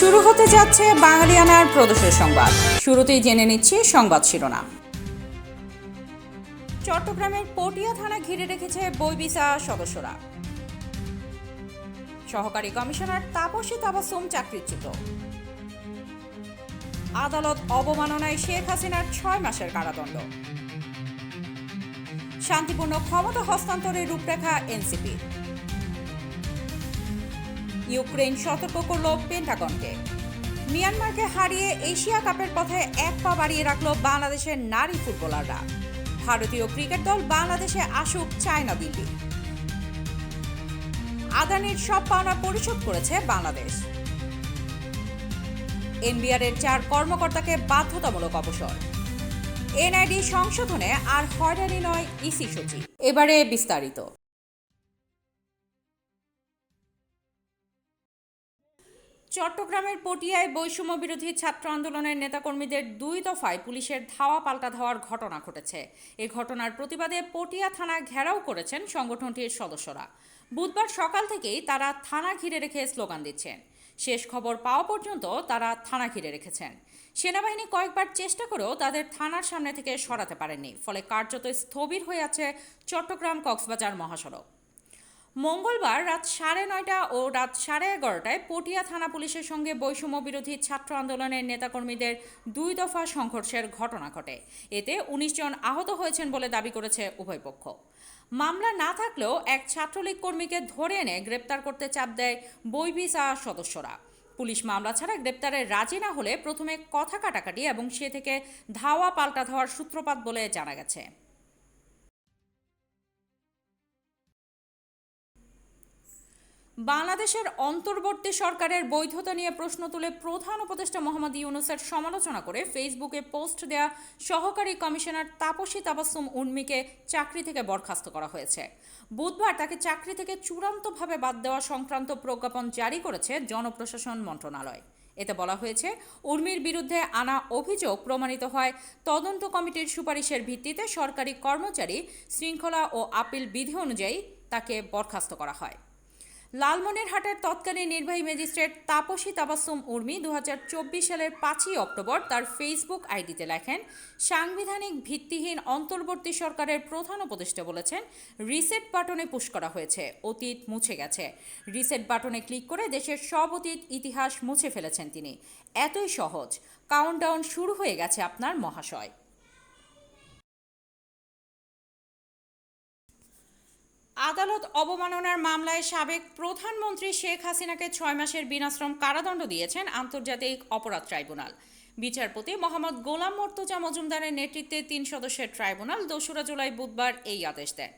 শুরু হতে যাচ্ছে বাঙালিয়ানার প্রদেশের সংবাদ। শুরুতেই জেনে নিচ্ছি সংবাদ শিরোনাম। চট্টগ্রামের পটিয়া থানা ঘিরে রেখেছে বইবিসা সদস্যরা। সহকারী কমিশনার তাপসী তাবাসুম চাকরিচ্যুত। আদালত অবমাননায় শেখ হাসিনার ছয় মাসের কারাদণ্ড। শান্তিপূর্ণ ক্ষমতা হস্তান্তরের রূপরেখা এনসিপি। ইউক্রেন সতর্ক করল পেন্টাগনকে। মিয়ানমারকে হারিয়ে এশিয়া কাপের পথে এক পা বাড়িয়ে রাখল বাংলাদেশের নারী ফুটবলাররা। ভারতীয় ক্রিকেট দল বাংলাদেশে আসুক চায়না দিল্লি। আদানির সব পাওনা পরিশোধ করেছে বাংলাদেশ। এনবিআর এর চার কর্মকর্তাকে বাধ্যতামূলক অবসর। এনআইডি সংশোধনে আর হয়রানি নয় ইসি সচিব। এবারে বিস্তারিত। চট্টগ্রামের পটিয়ায় বৈষম্য বিরোধী ছাত্র আন্দোলনের নেতাকর্মীদের দুই দফায় পুলিশের ধাওয়া পাল্টা ধাওয়ার ঘটনা ঘটেছে। এ ঘটনার প্রতিবাদে পটিয়া থানা ঘেরাও করেছেন সংগঠনটির সদস্যরা। বুধবার সকাল থেকেই তারা থানা ঘিরে রেখে স্লোগান দিচ্ছেন। শেষ খবর পাওয়া পর্যন্ত তারা থানা ঘিরে রেখেছেন। সেনাবাহিনী কয়েকবার চেষ্টা করেও তাদের থানার সামনে থেকে সরাতে পারেনি ফলে কার্যত স্থবির হয়ে আছে চট্টগ্রাম কক্সবাজার মহাসড়ক। মঙ্গলবার রাত সাড়ে নয়টা ও রাত সাড়ে এগারোটায় পটিয়া থানা পুলিশের সঙ্গে বৈষম্য বিরোধী ছাত্র আন্দোলনের নেতাকর্মীদের দুই দফা সংঘর্ষের ঘটনা ঘটে। এতে উনিশ জন আহত হয়েছেন বলে দাবি করেছে উভয় পক্ষ। মামলা না থাকলেও এক ছাত্রলীগ কর্মীকে ধরে এনে গ্রেপ্তার করতে চাপ দেয় বইবিসা সদস্যরা। পুলিশ মামলা ছাড়া গ্রেপ্তারে রাজি না হলে প্রথমে কথা কাটাকাটি এবং সে থেকে ধাওয়া পাল্টা ধাওয়ার সূত্রপাত বলে জানা গেছে। বাংলাদেশের অন্তর্বর্তী সরকারের বৈধতা নিয়ে প্রশ্ন তুলে প্রধান উপদেষ্টা মোহাম্মদ ইউনুসের সমালোচনা করে ফেসবুকে পোস্ট দেয়া সহকারী কমিশনার তাপসী তাবাসুম উর্মিকে চাকরি থেকে বরখাস্ত করা হয়েছে। বুধবার তাকে চাকরি থেকে চূড়ান্তভাবে বাদ দেওয়া সংক্রান্ত প্রজ্ঞাপন জারি করেছে জনপ্রশাসন মন্ত্রণালয়। এতে বলা হয়েছে, উর্মির বিরুদ্ধে আনা অভিযোগ প্রমাণিত হয় তদন্ত কমিটির সুপারিশের ভিত্তিতে সরকারি কর্মচারী শৃঙ্খলা ও আপিল বিধি অনুযায়ী তাকে বরখাস্ত করা হয়। লালমনিরহাটের তৎকালীন নির্বাহী ম্যাজিস্ট্রেট তাপসী তাবাসুম উর্মি দু হাজার চব্বিশ সালের পাঁচই অক্টোবর তার ফেসবুক আইডিতে লেখেন, সাংবিধানিক ভিত্তিহীন অন্তর্বর্তী সরকারের প্রধান উপদেষ্টা বলেছেন, রিসেট বাটনে পুশ করা হয়েছে, অতীত মুছে গেছে। রিসেট বাটনে ক্লিক করে দেশের সব অতীত ইতিহাস মুছে ফেলেছেন তিনি। এতই সহজ। কাউন্টডাউন শুরু হয়ে গেছে আপনার মহাশয়। আদালত অবমাননার মামলায় সাবেক প্রধানমন্ত্রী শেখ হাসিনাকে ছয় মাসের বিনাশ্রম কারাদণ্ড দিয়েছেন আন্তর্জাতিক অপরাধ ট্রাইব্যুনাল। বিচারপতি মোহাম্মদ গোলাম মর্তুজা মজুমদারের নেতৃত্বে তিন সদস্যের ট্রাইব্যুনাল দোসরা জুলাই বুধবার এই আদেশ দেন।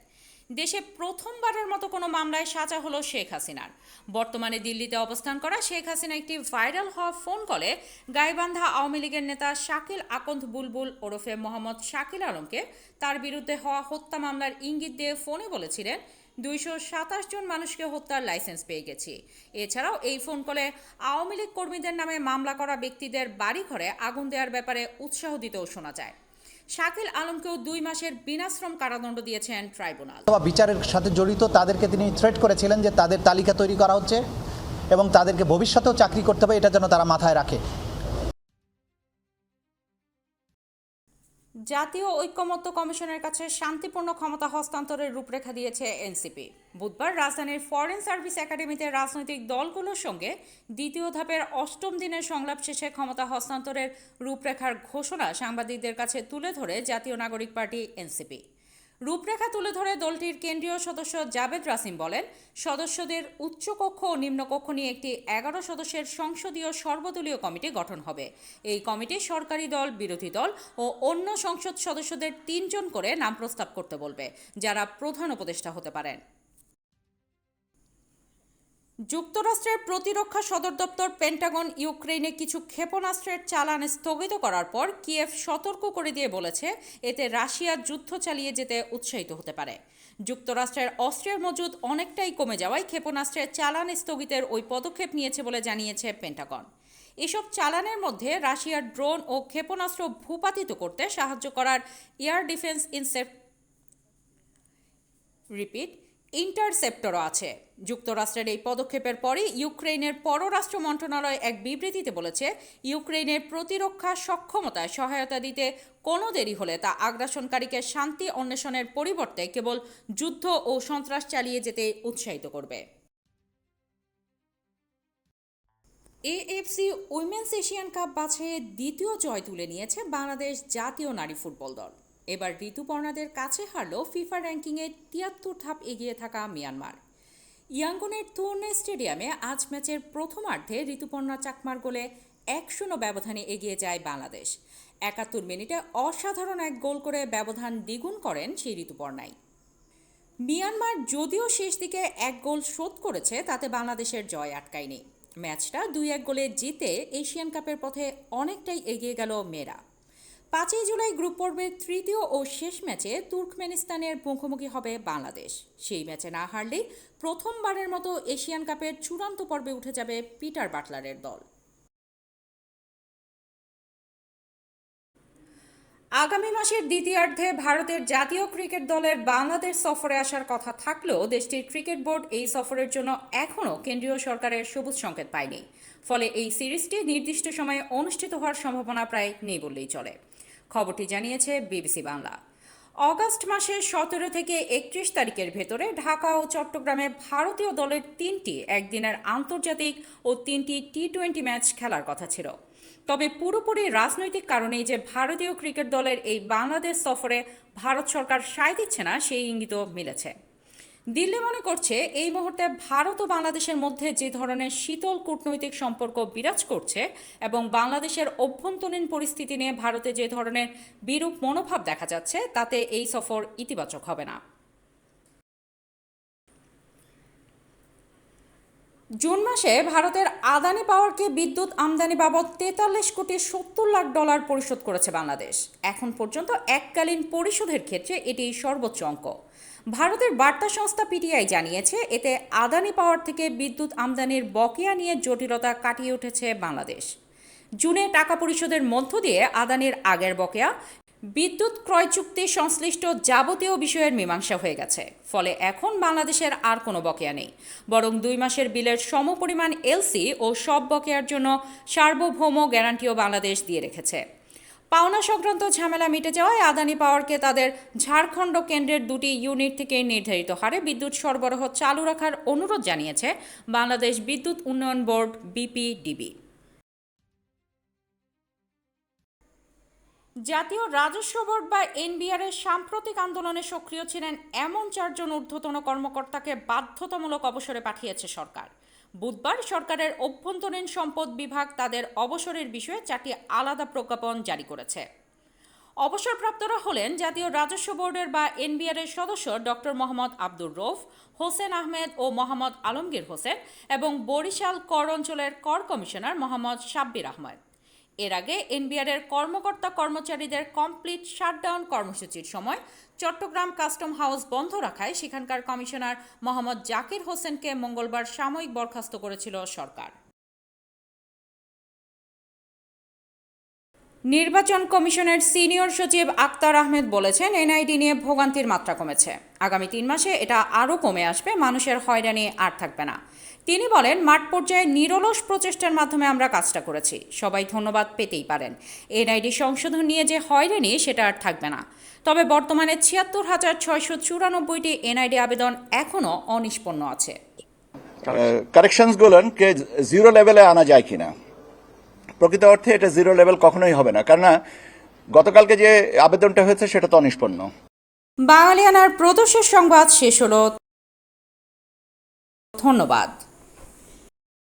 দেশে প্রথমবারের মতো কোনো মামলায় সাজা হলো শেখ হাসিনার। বর্তমানে দিল্লিতে অবস্থান করা শেখ হাসিনা একটি ভাইরাল হওয়া ফোন কলে গাইবান্ধা আওয়ামী লীগের নেতা শাকিল আকন্দ বুলবুল ওরফে মোহাম্মদ শাকিল আলমকে তার বিরুদ্ধে হওয়া হত্যা মামলার ইঙ্গিত দিয়ে ফোনে বলেছিলেন, দুইশো সাতাশ জন মানুষকে হত্যার লাইসেন্স পেয়ে গেছি। এছাড়াও এই ফোন কলে আওয়ামী লীগ কর্মীদের নামে মামলা করা ব্যক্তিদের বাড়িঘরে আগুন দেওয়ার ব্যাপারে উৎসাহ দিতেও শোনা যায়। শাকিল আলমকেও দুই মাসের বিনাশ্রম কারাদণ্ড দিয়েছেন ট্রাইব্যুনাল। বিচারের সাথে জড়িত তাদেরকে তিনি থ্রেট করেছিলেন যে তাদের তালিকা তৈরি করা হচ্ছে এবং তাদেরকে ভবিষ্যতেও চাকরি করতে হবে, এটা যেন তারা মাথায় রাখে। জাতীয় ঐক্যমত্য কমিশনের কাছে শান্তিপূর্ণ ক্ষমতা হস্তান্তরের রূপরেখা দিয়েছে এনসিপি। বুধবার রাজধানীর ফরেন সার্ভিস একাডেমিতে রাজনৈতিক দলগুলোর সঙ্গে দ্বিতীয় ধাপের অষ্টম দিনের সংলাপ শেষে ক্ষমতা হস্তান্তরের রূপরেখার ঘোষণা সাংবাদিকদের কাছে তুলে ধরে জাতীয় নাগরিক পার্টি এনসিপি। রূপরেখা তুলে ধরে দলটির কেন্দ্রীয় সদস্য জাবেদ রাসিম বলেন, সদস্যদের উচ্চকক্ষ ও নিম্নকক্ষ নিয়ে একটি এগারো সদস্যের সংসদীয় সর্বদলীয় কমিটি গঠন হবে। এই কমিটি সরকারি দল, বিরোধী দল ও অন্য সংসদ সদস্যদের তিনজন করে নাম প্রস্তাব করতে বলবে, যারা প্রধান উপদেষ্টা হতে পারেন। যুক্তরাষ্ট্রের প্রতিরক্ষা সদর দপ্তর পেন্টাগন ইউক্রেনে কিছু ক্ষেপণাস্ত্রের চালান স্থগিত করার পর কিয়েভ সতর্ক করে দিয়ে বলেছে, এতে রাশিয়া যুদ্ধ চালিয়ে যেতে উৎসাহিত হতে পারে। যুক্তরাষ্ট্রের অস্ত্রের মজুদ অনেকটাই কমে যাওয়ায় ক্ষেপণাস্ত্রের চালান স্থগিতের ওই পদক্ষেপ নিয়েছে বলে জানিয়েছে পেন্টাগন। এসব চালানের মধ্যে রাশিয়ার ড্রোন ও ক্ষেপণাস্ত্র ভূপাতিত করতে সাহায্য করার এয়ার ডিফেন্স ইনসেপ্ট রিপিট ইন্টারসেপ্টরও আছে। যুক্তরাষ্ট্রের এই পদক্ষেপের পরই ইউক্রেনের পররাষ্ট্র মন্ত্রণালয় এক বিবৃতিতে বলেছে ইউক্রেনের প্রতিরক্ষা সক্ষমতায় সহায়তা দিতে কোনো দেরি হলে তা আগ্রাসনকারীকে শান্তি অন্বেষণের পরিবর্তে কেবল যুদ্ধ ও সন্ত্রাস চালিয়ে যেতে উৎসাহিত করবে। এএফসি উইমেন্স এশিয়ান কাপ বাছাইয়ে দ্বিতীয় জয় তুলে নিয়েছে বাংলাদেশ জাতীয় নারী ফুটবল দল। এবার ঋতুপর্ণাদের কাছে হারল ফিফা র্যাঙ্কিংয়ে তিয়াত্তর ধাপ এগিয়ে থাকা মিয়ানমার। ইয়াঙ্গনের তুর্নে স্টেডিয়ামে আজ ম্যাচের প্রথমার্ধে ঋতুপর্ণা চাকমার গোলে এক শূন্য ব্যবধানে এগিয়ে যায় বাংলাদেশ। একাত্তর মিনিটে অসাধারণ এক গোল করে ব্যবধান দ্বিগুণ করেন সেই ঋতুপর্ণাই। মিয়ানমার যদিও শেষ দিকে এক গোল শোধ করেছে, তাতে বাংলাদেশের জয় আটকায়নি। ম্যাচটা দুই এক গোলে জিতে এশিয়ান কাপের পথে অনেকটাই এগিয়ে গেল মেয়েরা। পাঁচই জুলাই গ্রুপ পর্বের তৃতীয় ও শেষ ম্যাচে তুর্কমেনিস্তানের মুখোমুখি হবে বাংলাদেশ। সেই ম্যাচে না হারলেই প্রথমবারের মতো এশিয়ান কাপের চূড়ান্ত পর্বে উঠে যাবে পিটার বাটলারের দল। আগামী মাসের দ্বিতীয়ার্ধে ভারতের জাতীয় ক্রিকেট দলের বাংলাদেশ সফরে আসার কথা থাকলেও দেশটির ক্রিকেট বোর্ড এই সফরের জন্য এখনও কেন্দ্রীয় সরকারের সবুজ সংকেত পায়নি। ফলে এই সিরিজটি নির্দিষ্ট সময়ে অনুষ্ঠিত হওয়ার সম্ভাবনা প্রায় নেই বললেই চলে। খবরটি জানিয়েছে বিবিসি বাংলা। অগাস্ট মাসের সতেরো থেকে একত্রিশ তারিখের ভেতরে ঢাকা ও চট্টগ্রামে ভারতীয় দলের তিনটি, একদিনের আন্তর্জাতিক ও তিনটি টি টোয়েন্টি ম্যাচ খেলার কথা ছিল। তবে পুরোপুরি রাজনৈতিক কারণেই যে ভারতীয় ক্রিকেট দলের এই বাংলাদেশ সফরে ভারত সরকার সায় দিচ্ছে না, সেই ইঙ্গিতও মিলেছে। দিল্লি মনে করছে এই মুহূর্তে ভারত ও বাংলাদেশের মধ্যে যে ধরনের শীতল কূটনৈতিক সম্পর্ক বিরাজ করছে এবং বাংলাদেশের অভ্যন্তরীণ পরিস্থিতি নিয়ে ভারতে যে ধরনের বিরূপ মনোভাব দেখা যাচ্ছে, তাতে এই সফর ইতিবাচক হবে না। জুন মাসে ভারতের আদানি পাওয়ারকে বিদ্যুৎ আমদানি বাবদ তেতাল্লিশ কোটি সত্তর লাখ ডলার পরিশোধ করেছে বাংলাদেশ। এখন পর্যন্ত এককালীন পরিশোধের ক্ষেত্রে এটি সর্বোচ্চ অঙ্ক। ভারতের বার্তা সংস্থা পিটিআই জানিয়েছে, এতে আদানি পাওয়ার থেকে বিদ্যুৎ আমদানির বকেয়া নিয়ে জটিলতা কাটিয়ে উঠেছে বাংলাদেশ। জুনে টাকা পরিশোধের মধ্য দিয়ে আদানির আগের বকেয়া বিদ্যুৎ ক্রয় চুক্তি সংশ্লিষ্ট যাবতীয় বিষয়ের মীমাংসা হয়ে গেছে। ফলে এখন বাংলাদেশের আর কোনো বকেয়া নেই। বরং দুই মাসের বিলের সমপরিমাণ এলসি ও সব বকেয়ার জন্য সার্বভৌম গ্যারান্টিও বাংলাদেশ দিয়ে রেখেছে। পাওনা সংক্রান্ত ঝামেলা মিটে যাওয়ায় আদানি পাওয়ারকে তাদের ঝাড়খণ্ড কেন্দ্রের দুটি ইউনিট থেকে নির্ধারিত হারে বিদ্যুৎ সরবরাহ চালু রাখার অনুরোধ জানিয়েছে বাংলাদেশ বিদ্যুৎ উন্নয়ন বোর্ড বিপিডিবি। জাতীয় রাজস্ব বোর্ড বা এনবিআর এর সাম্প্রতিক আন্দোলনে সক্রিয় ছিলেন এমন চারজন ঊর্ধ্বতন কর্মকর্তাকে বাধ্যতামূলক অবসরে পাঠিয়েছে সরকার। বুধবার সরকারের অভ্যন্তরীণ সম্পদ বিভাগ তাদের অবসরের বিষয়ে চারটি আলাদা প্রজ্ঞাপন জারি করেছে। অবসরপ্রাপ্তরা হলেন জাতীয় রাজস্ব বোর্ডের বা এনবিআর এর সদস্য ডক্টর মোহাম্মদ আব্দুর রৌফ, হোসেন আহমেদ ও মোহাম্মদ আলমগীর হোসেন এবং বরিশাল কর অঞ্চলের কর কমিশনার মোহাম্মদ সাব্বির আহমেদ। এর আগে এনবিআরের কর্মকর্তা কর্মচারীদের কমপ্লিট শাটডাউন কর্মসূচির সময় চট্টগ্রাম কাস্টম হাউস বন্ধ রাখায় সেখানকার কমিশনার মোহাম্মদ জাকির হোসেনকে মঙ্গলবার সাময়িক বরখাস্ত করেছিল সরকার। নির্বাচন কমিশনের সিনিয়র সচিব আক্তার আহমেদ বলেছেন, এনআইডি নিয়ে ভোগান্তির মাত্রা কমেছে। আগামী তিন মাসে এটা আরও কমে আসবে, মানুষের হয়রানি আর থাকবে না। তিনি বলেন, মাঠ পর্যায়ে নিরলস প্রচেষ্টার মাধ্যমে আমরা কাজটা করেছি। সবাই ধন্যবাদ পেতেই পারেন। এনআইডি সংশোধন নিয়ে যে হয়রানি, সেটা আর থাকবে না। তবে বর্তমানে ছিয়াত্তর হাজার ছয়শো চুরানব্বইটি এনআইডি আবেদন এখনও অনিষ্পন্ন আছে। কারেকশনসগুলোকে জিরো লেভেলে আনা যায় কিনা? প্রকৃত অর্থে এটা জিরো লেভেল কখনোই হবে না। কেননা, গতকালকে যে আবেদনটা হয়েছে, সেটা তো অনিষ্পন্ন। বাঙালিয়ানার প্রদোষের সংবাদ শেষ হলো। ধন্যবাদ।